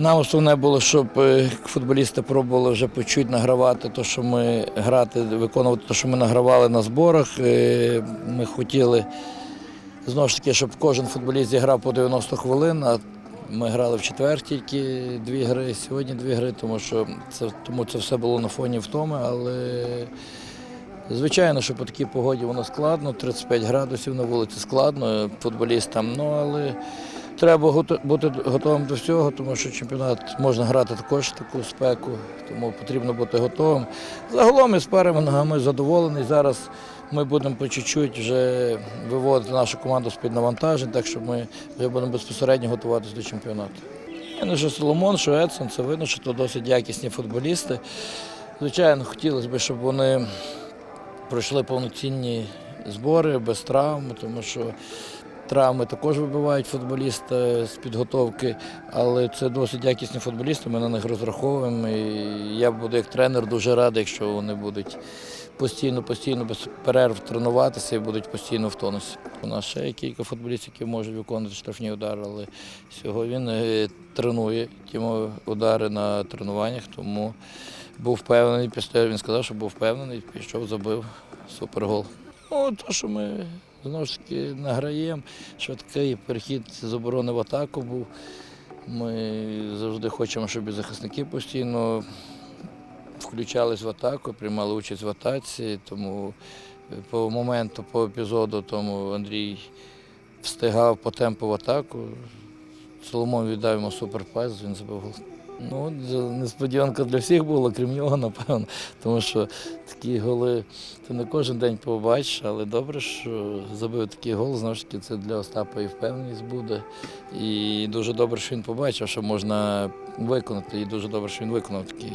Нам основне було, щоб е, футболісти пробували вже по чуть награвати те, що ми грати, виконувати те, що ми награвали на зборах. Е, Ми хотіли знову ж таки, щоб кожен футболіст зіграв по 90 хвилин. А ми грали в четвер тільки дві гри, сьогодні дві гри, тому що це тому це все було на фоні втоми, але Звичайно, що по такій погоді воно складно, 35 градусів на вулиці складно футболістам. Ну але треба бути готовим до всього, тому що чемпіонат можна грати також в таку спеку, тому потрібно бути готовим. Загалом із першими ногами задоволений. Зараз ми будемо по чуть-чуть вже виводити нашу команду з-під навантажень, так що ми вже будемо безпосередньо готуватися до чемпіонату. Не що Соломон, що Едсон, це видно, що то досить якісні футболісти. Звичайно, хотілося б, щоб вони пройшли повноцінні збори без травм, тому що травми також вибивають футболіста з підготовки, але це досить якісні футболісти, ми на них розраховуємо. І я буду як тренер дуже радий, якщо вони будуть постійно, постійно без перерв тренуватися і будуть постійно в тонусі. У нас ще є кілька футболістів, які можуть виконувати штрафні удари, але сьогодні він е, тренує ті удари на тренуваннях, тому був впевнений, після він сказав, що був впевнений, пішов, забив супергол. Ну, то, що ми знову ж таки награємо, швидкий перехід з оборони в атаку був. Ми завжди хочемо, щоб і захисники постійно включались в атаку, приймали участь в атаці, тому по моменту, по епізоду, тому Андрій встигав по темпу в атаку. Соломон віддав йому суперпас, він забив гол. Ну, несподіванка для всіх була, крім нього, напевно. Тому що такі голи ти не кожен день побачиш, але добре, що забив такий гол. Знову ж таки, це для Остапа і впевненість буде. І дуже добре, що він побачив, що можна виконати. І дуже добре, що він виконав такий.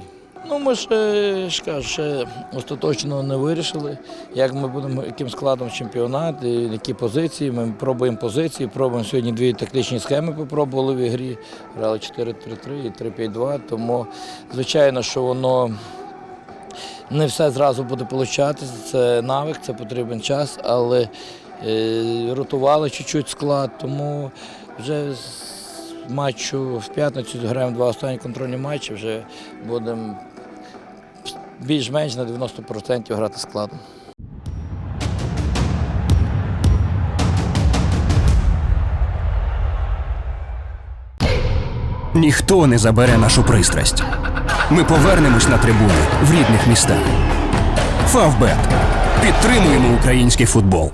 Ну, ми ще, ж кажу, ще остаточно не вирішили, як ми будемо, яким складом чемпіонат, які позиції. Ми пробуємо позиції, пробуємо сьогодні дві тактичні схеми, попробували в ігрі. Грали 4-3-3 і 3-5-2. Тому, звичайно, що воно не все зразу буде получатися. Це навик, це потрібен час, але е, ротували чуть-чуть склад, тому вже з матчу в п'ятницю граємо два останні контрольні матчі, вже будемо більш-менш на 90% грати складно. Ніхто не забере нашу пристрасть. Ми повернемось на трибуни в рідних містах. Фавбет. Підтримуємо український футбол.